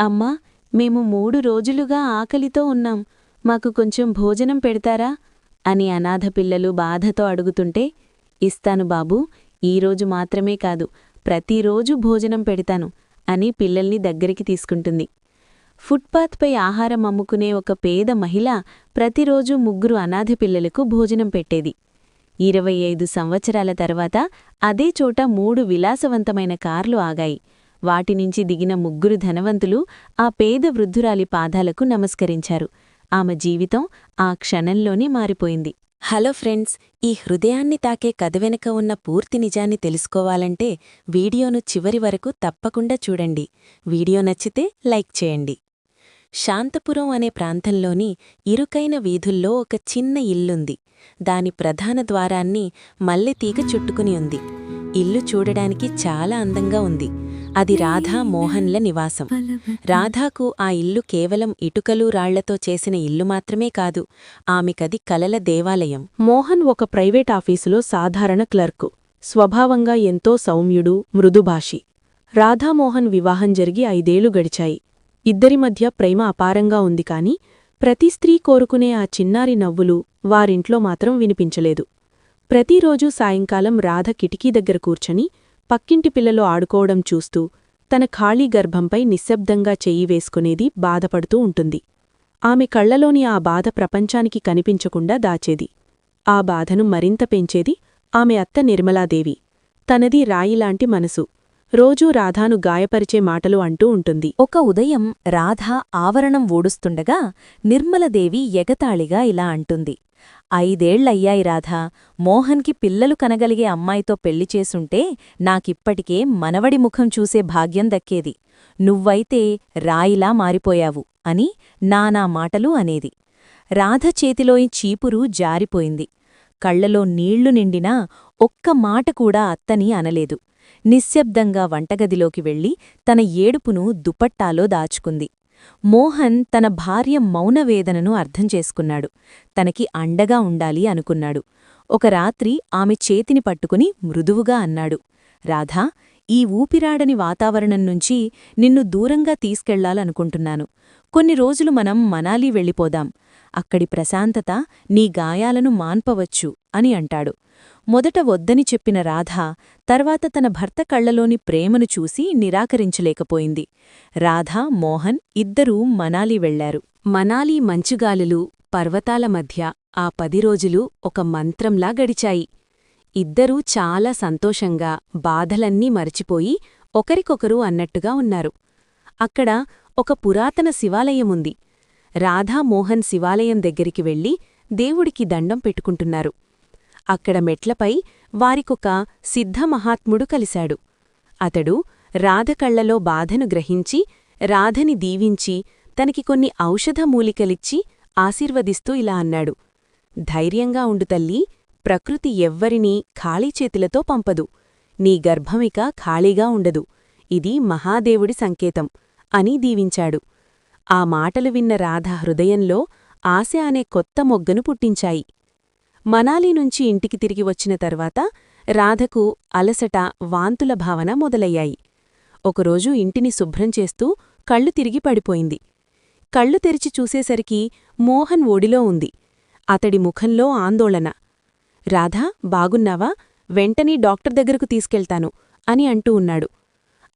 అమ్మా మేము మూడు రోజులుగా ఆకలితో ఉన్నాం. మాకు కొంచెం భోజనం పెడతారా? అని అనాథ పిల్లలు బాధతో అడుగుతుంటే ఇస్తాను బాబూ ఈరోజు మాత్రమే కాదు ప్రతిరోజు భోజనం పెడతాను అని పిల్లల్ని దగ్గరికి తీసుకుంటుంది. ఫుట్పాత్పై ఆహారం అమ్ముకునే ఒక పేద మహిళ ప్రతిరోజు ముగ్గురు అనాథ పిల్లలకు భోజనం పెట్టేది. ఇరవై ఐదు సంవత్సరాల తర్వాత అదే చోట మూడు విలాసవంతమైన కార్లు ఆగాయి. వాటినుంచి దిగిన ముగ్గురు ధనవంతులు ఆ పేద వృద్ధురాలి పాదాలకు నమస్కరించారు. ఆమె జీవితం ఆ క్షణంలోనే మారిపోయింది. హలో ఫ్రెండ్స్ ఈ హృదయాన్ని తాకే కథ వెనుక ఉన్న పూర్తి నిజాన్ని తెలుసుకోవాలంటే వీడియోను చివరి వరకు తప్పకుండా చూడండి. వీడియో నచ్చితే లైక్ చేయండి. శాంతపురం అనే ప్రాంతంలోని ఇరుకైన వీధుల్లో ఒక చిన్న ఇల్లుంది. దాని ప్రధాన ద్వారాన్ని మల్లెతీగ చుట్టుకుని ఉంది. ఇల్లు చూడడానికి చాలా అందంగా ఉంది. అది రాధా మోహన్ల నివాసం. రాధాకు ఆ ఇల్లు కేవలం ఇటుకలు రాళ్ళతో చేసిన ఇల్లు మాత్రమే కాదు ఆమెకది కలల దేవాలయం. మోహన్ ఒక ప్రైవేట్ ఆఫీసులో సాధారణ క్లర్కు స్వభావంగా ఎంతో సౌమ్యుడు మృదుభాషి. రాధామోహన్ వివాహం జరిగి ఐదేళ్ళు గడిచాయి. ఇద్దరి మధ్య ప్రేమ అపారంగా ఉంది కాని ప్రతి స్త్రీ కోరుకునే ఆ చిన్నారి నవ్వులు వారింట్లో మాత్రం వినిపించలేదు. ప్రతిరోజూ సాయంకాలం రాధ కిటికీ దగ్గర కూర్చొని పక్కింటి పిల్లలు ఆడుకోవడం చూస్తూ తన ఖాళీ గర్భంపై నిశ్శబ్దంగా చెయ్యి వేసుకునేది బాధపడుతూ ఉంటుంది. ఆమె కళ్ళలోని ఆ బాధ ప్రపంచానికి కనిపించకుండా దాచేది. ఆ బాధను మరింత పెంచేది ఆమె అత్త నిర్మలాదేవి. తనది రాయిలాంటి మనసు. రోజూ రాధాను గాయపరిచే మాటలు అంటూ ఉంటుంది. ఒక ఉదయం రాధ ఆవరణం ఓడుస్తుండగా నిర్మలదేవి ఎగతాళిగా ఇలా అంటుంది. ఐదేళ్ళయ్యాయి రాధా. మోహన్కి పిల్లలు కనగలిగే అమ్మాయితో పెళ్ళి చేసుంటే నాకిప్పటికే మనవడి ముఖం చూసే భాగ్యం దక్కేది. నువ్వైతే రాయిలా మారిపోయావు అని నానా మాటలు అనేది. రాధ చేతిలోని చీపురు జారిపోయింది. కళ్ళలో నీళ్ళు నిండినా ఒక్క మాట కూడా అత్తని అనలేదు. నిశ్శబ్దంగా వంటగదిలోకి వెళ్ళి తన ఏడుపును దుపట్టాలో దాచుకుంది. మోహన్ తన భార్య మౌనవేదనను అర్థం చేసుకున్నాడు. తనకి అండగా ఉండాలి అనుకున్నాడు. ఒక రాత్రి ఆమె చేతిని పట్టుకుని మృదువుగా అన్నాడు. రాధా ఈ ఊపిరాడని వాతావరణం నుంచి నిన్ను దూరంగా తీసుకెళ్ళాలనుకుంటున్నాను. కొన్ని రోజులు మనం మనాలి వెళ్ళిపోదాం. అక్కడి ప్రశాంతత నీ గాయాలను మాన్పవచ్చు అని అంటాడు. మొదట వద్దని చెప్పిన రాధ తర్వాత తన భర్త కళ్ళలోని ప్రేమను చూసి నిరాకరించలేకపోయింది. రాధ మోహన్ ఇద్దరూ మనాలి వెళ్ళారు మనాలి మంచుగాలులు పర్వతాల మధ్య ఆ పది రోజులు ఒక మంత్రంలా గడిచాయి. ఇద్దరూ చాలా సంతోషంగా బాధలన్నీ మరచిపోయి ఒకరికొకరు అన్నట్టుగా ఉన్నారు. అక్కడ ఒక పురాతన శివాలయముంది. రాధా మోహన్ శివాలయం దగ్గరికి వెళ్ళి దేవుడికి దండం పెట్టుకుంటున్నారు. అక్కడ మెట్లపై వారికొక సిద్ధమహాత్ముడు కలిశాడు. అతడు రాధకళ్ళలో బాధను గ్రహించి రాధని దీవించి తనకి కొన్ని ఔషధమూలికలిచ్చి ఆశీర్వదిస్తూ ఇలా అన్నాడు. ధైర్యంగా ఉండు తల్లీ ప్రకృతి ఎవ్వరినీ ఖాళీ చేతులతో పంపదు. నీ గర్భమిక ఖాళీగా ఉండదు. ఇది మహాదేవుడి సంకేతం అని దీవించాడు. ఆ మాటలు విన్న రాధ హృదయంలో ఆశ అనే కొత్త మొగ్గను పుట్టించాయి. మనాలి నుంచి ఇంటికి తిరిగి వచ్చిన తర్వాత రాధకు అలసట వాంతుల భావన మొదలయ్యాయి. ఒకరోజు ఇంటిని శుభ్రం చేస్తూ కళ్ళు తిరిగి పడిపోయింది. కళ్ళు తెరిచి చూసేసరికి మోహన్ ఓడిలో ఉంది. అతడి ముఖంలో ఆందోళన. రాధా బాగున్నావా? వెంటనే డాక్టర్ దగ్గరకు తీసుకెళ్తాను అని అంటూ ఉన్నాడు.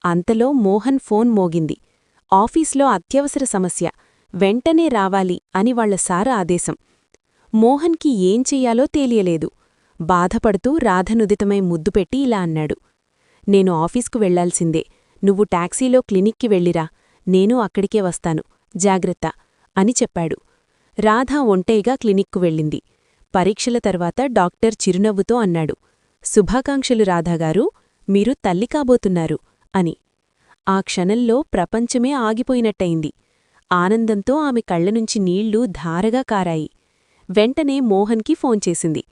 అంతలో మోహన్ ఫోన్ మోగింది. ఆఫీస్లో అత్యవసర సమస్య. వెంటనే రావాలి అని వాళ్ళ సార ఆదేశం. మోహన్కి ఏం చెయ్యాలో తెలియలేదు. బాధపడుతూ రాధనుదితమై ముద్దుపెట్టి ఇలా అన్నాడు. నేను ఆఫీస్కు వెళ్ళాల్సిందే. నువ్వు టాక్సీలో క్లినిక్కి వెళ్ళిరా. నేను అక్కడికే వస్తాను. జాగ్రత్త అని చెప్పాడు. రాధ ఒంటైగా క్లినిక్కు వెళ్ళింది. పరీక్షల తర్వాత డాక్టర్ చిరునవ్వుతో అన్నాడు. శుభాకాంక్షలు రాధాగారు మీరు తల్లి కాబోతున్నారు అని. ఆ క్షణంలో ప్రపంచమే ఆగిపోయినట్టయింది. ఆనందంతో ఆమె కళ్ళనుంచి నీళ్ళు ధారగా కారాయి. వెంటనే మోహన్కి ఫోన్ చేసింది.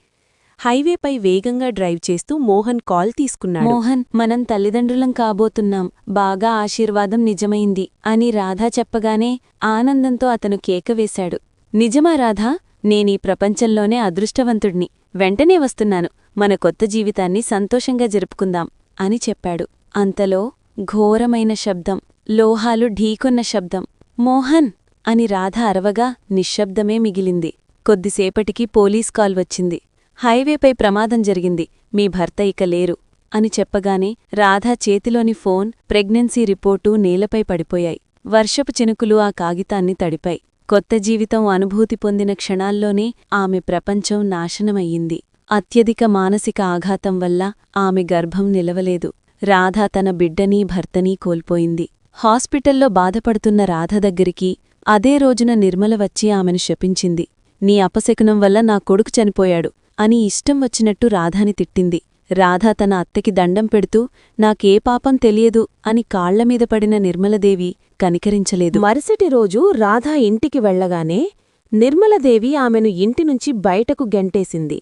హైవేపై వేగంగా డ్రైవ్ చేస్తూ మోహన్ కాల్ తీసుకున్నాడు. మోహన్ మనం తల్లిదండ్రులం కాబోతున్నాం. బాగా ఆశీర్వాదం నిజమైంది అని రాధా చెప్పగానే ఆనందంతో అతను కేకవేశాడు నిజమా రాధా? నేనీ ప్రపంచంలోనే అదృష్టవంతుడిని. వెంటనే వస్తున్నాను. మన కొత్త జీవితాన్ని సంతోషంగా జరుపుకుందాం అని చెప్పాడు. అంతలో ఘోరమైన శబ్దం లోహాలు ఢీకొన్న శబ్దం మోహన్ అని రాధ అరవగా నిశ్శబ్దమే మిగిలింది. కొద్దిసేపటికి పోలీస్ కాల్ వచ్చింది. హైవేపై ప్రమాదం జరిగింది. మీ భర్త ఇక లేరు అని చెప్పగానే రాధ చేతిలోని ఫోన్ ప్రెగ్నెన్సీ రిపోర్టు నేలపై పడిపోయాయి. వర్షపు చినుకులు ఆ కాగితాన్ని తడిపాయి. కొత్త జీవితం అనుభూతి పొందిన క్షణాల్లోనే ఆమె ప్రపంచం నాశనమయ్యింది. అత్యధిక మానసిక ఆఘాతం వల్ల ఆమె గర్భం నిలవలేదు. రాధ తన బిడ్డనీ భర్తనీ కోల్పోయింది. హాస్పిటల్లో బాధపడుతున్న రాధ దగ్గరికి అదే రోజున నిర్మల వచ్చి ఆమెను శపించింది. నీ అపశకునం వల్ల నా కొడుకు చనిపోయాడు అని ఇష్టం వచ్చినట్టు రాధాని తిట్టింది. రాధ తన అత్తకి దండం పెడుతూ నాకే పాపం తెలియదు అని కాళ్ళమీద పడిన నిర్మలదేవి కనికరించలేదు. మరుసటి రోజు రాధ ఇంటికి వెళ్ళగానే నిర్మలదేవి ఆమెను ఇంటినుంచి బయటకు గెంటేసింది.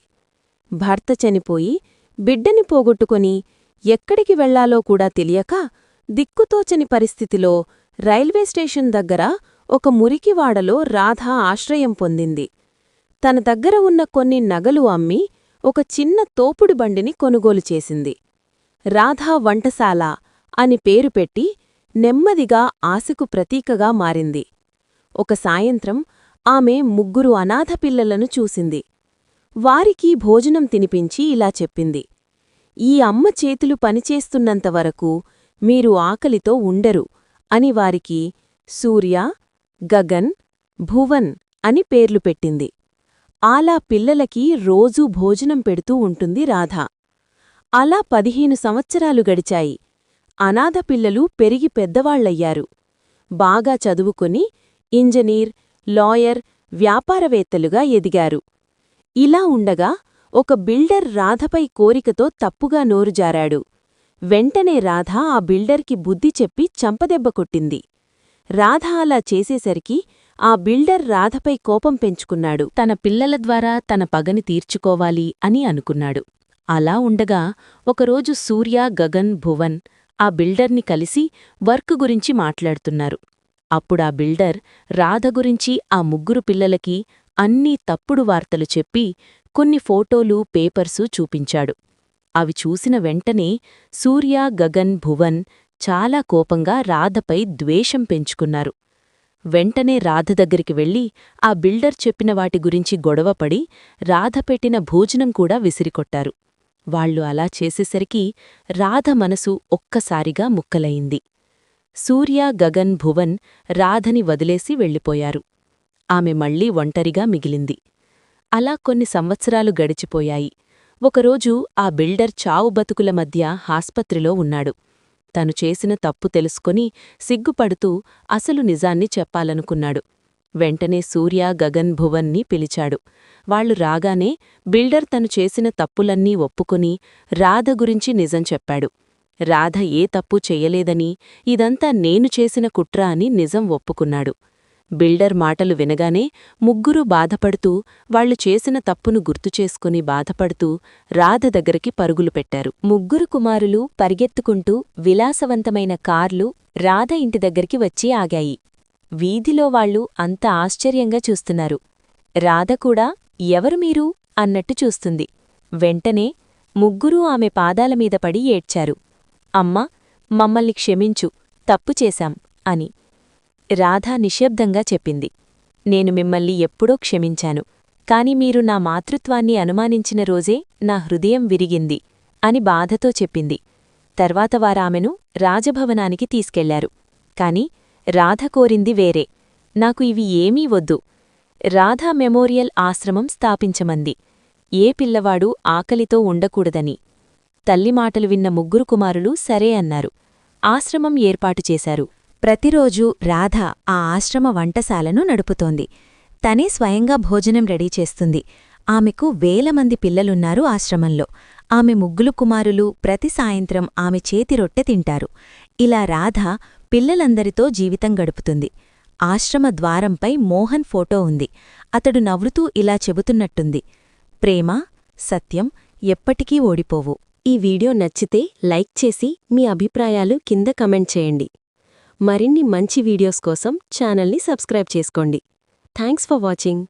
భర్త చనిపోయి బిడ్డని పోగొట్టుకొని ఎక్కడికి వెళ్ళాలో కూడా తెలియక దిక్కుతోచని పరిస్థితిలో రైల్వే స్టేషన్ దగ్గర ఒక మురికివాడలో రాధ ఆశ్రయం పొందింది. తన దగ్గర ఉన్న కొన్ని నగలు అమ్మి ఒక చిన్న తోపుడు బండిని కొనుగోలు చేసింది. రాధా వంటశాల అని పేరు పెట్టి నెమ్మదిగా ఆశకు ప్రతీకగా మారింది. ఒక సాయంత్రం ఆమె ముగ్గురు అనాథ పిల్లలను చూసింది. వారికి భోజనం తినిపించి ఇలా చెప్పింది. ఈ అమ్మ చేతులు పనిచేస్తున్నంతవరకు మీరు ఆకలితో ఉండరు అని వారికి సూర్య గగన్ భువన్ అని పేర్లు పెట్టింది. ఆలా పిల్లలకి రోజూ భోజనం పెడుతూ ఉంటుంది రాధ. అలా పదిహేను సంవత్సరాలు గడిచాయి. అనాథ పిల్లలు పెరిగి పెద్దవాళ్ళయ్యారు బాగా చదువుకుని ఇంజనీర్ లాయర్ వ్యాపారవేత్తలుగా ఎదిగారు. ఇలా ఉండగా ఒక బిల్డర్ రాధపై కోరికతో తప్పుగా నోరుజారాడు. వెంటనే రాధ ఆ బిల్డర్కి బుద్ధి చెప్పి చంపదెబ్బ కొట్టింది. రాధ అలా చేసేసరికి ఆ బిల్డర్ రాధపై కోపం పెంచుకున్నాడు. తన పిల్లల ద్వారా తన పగని తీర్చుకోవాలి అని అనుకున్నాడు. అలా ఉండగా ఒకరోజు సూర్య గగన్ భువన్ ఆ బిల్డర్ని కలిసి వర్క్ గురించి మాట్లాడుతున్నారు. అప్పుడా బిల్డర్ రాధ గురించి ఆ ముగ్గురు పిల్లలకి అన్నీ తప్పుడు వార్తలు చెప్పి కొన్ని ఫోటోలు పేపర్సు చూపించాడు. అవి చూసిన వెంటనే సూర్య గగన్ భువన్ చాలా కోపంగా రాధపై ద్వేషం పెంచుకున్నారు. వెంటనే రాధ దగ్గరికి వెళ్ళి ఆ బిల్డర్ చెప్పిన వాటి గురించి గొడవపడి రాధ పెట్టిన భోజనం కూడా విసిరికొట్టారు. వాళ్ళు అలా చేసేసరికి రాధ మనసు ఒక్కసారిగా ముక్కలయింది సూర్య గగన్ భువన్ రాధని వదిలేసి వెళ్ళిపోయారు. ఆమె మళ్ళీ ఒంటరిగా మిగిలింది. అలా కొన్ని సంవత్సరాలు గడిచిపోయాయి. ఒకరోజు ఆ బిల్డర్ చావు బతుకుల మధ్య ఆస్పత్రిలో ఉన్నాడు. తను చేసిన తప్పు తెలుసుకొని సిగ్గుపడుతూ అసలు నిజాన్ని చెప్పాలనుకున్నాడు. వెంటనే సూర్య గగన్ భువన్ని పిలిచాడు. వాళ్ళు రాగానే బిల్డర్ తను చేసిన తప్పులన్నీ ఒప్పుకుని రాధ గురించి నిజం చెప్పాడు. రాధ ఏ తప్పు చెయ్యలేదని ఇదంతా నేను చేసిన కుట్ర అని నిజం ఒప్పుకున్నాడు. బిల్డర్ మాటలు వినగానే ముగ్గురూ బాధపడుతూ వాళ్ళు చేసిన తప్పును గుర్తుచేసుకుని బాధపడుతూ రాధ దగ్గరికి పరుగులు పెట్టారు. ముగ్గురు కుమారులు పరిగెత్తుకుంటూ విలాసవంతమైన కార్లు రాధ ఇంటి దగ్గరికి వచ్చి ఆగాయి. వీధిలో వాళ్ళు అంత ఆశ్చర్యంగా చూస్తున్నారు. రాధ కూడా ఎవరు మీరు? అన్నట్టు చూస్తుంది. వెంటనే ముగ్గురూ ఆమె పాదాలమీద పడి ఏడ్చారు. అమ్మా మమ్మల్ని క్షమించు తప్పు చేశాం అని. రాధ నిశ్శబ్దంగా చెప్పింది. నేను మిమ్మల్ని ఎప్పుడో క్షమించాను. కాని మీరు నా మాతృత్వాన్ని అనుమానించిన రోజే నా హృదయం విరిగింది అని బాధతో చెప్పింది. తర్వాత వారామెను రాజభవనానికి తీసుకెళ్ళారు. కాని రాధ కోరింది వేరే. నాకు ఇవి ఏమీ వద్దు. రాధా మెమోరియల్ ఆశ్రమం స్థాపించమంది. ఏ పిల్లవాడు ఆకలితో ఉండకూడదని. తల్లి మాటలు విన్న ముగ్గురు కుమారులు సరే అన్నారు. ఆశ్రమం ఏర్పాటు చేశారు. ప్రతిరోజూ రాధ ఆ ఆశ్రమ వంటశాలను నడుపుతోంది. తనే స్వయంగా భోజనం రెడీ చేస్తుంది. ఆమెకు వేల మంది పిల్లలున్నారు ఆశ్రమంలో. ఆమె ముగ్గులు కుమారులు ప్రతి సాయంత్రం ఆమె చేతి రొట్టె తింటారు. ఇలా రాధ పిల్లలందరితో జీవితం గడుపుతుంది. ఆశ్రమ ద్వారంపై మోహన్ ఫోటో ఉంది. అతడు నవ్వుతూ ఇలా చెబుతున్నట్టుంది. ప్రేమ సత్యం ఎప్పటికీ ఓడిపోవు. ఈ వీడియో నచ్చితే లైక్ చేసి మీ అభిప్రాయాలు కింద కమెంట్ చేయండి. మరిన్ని మంచి వీడియోస్ కోసం ఛానల్ని సబ్స్క్రైబ్ చేసుకోండి. Thanks for watching.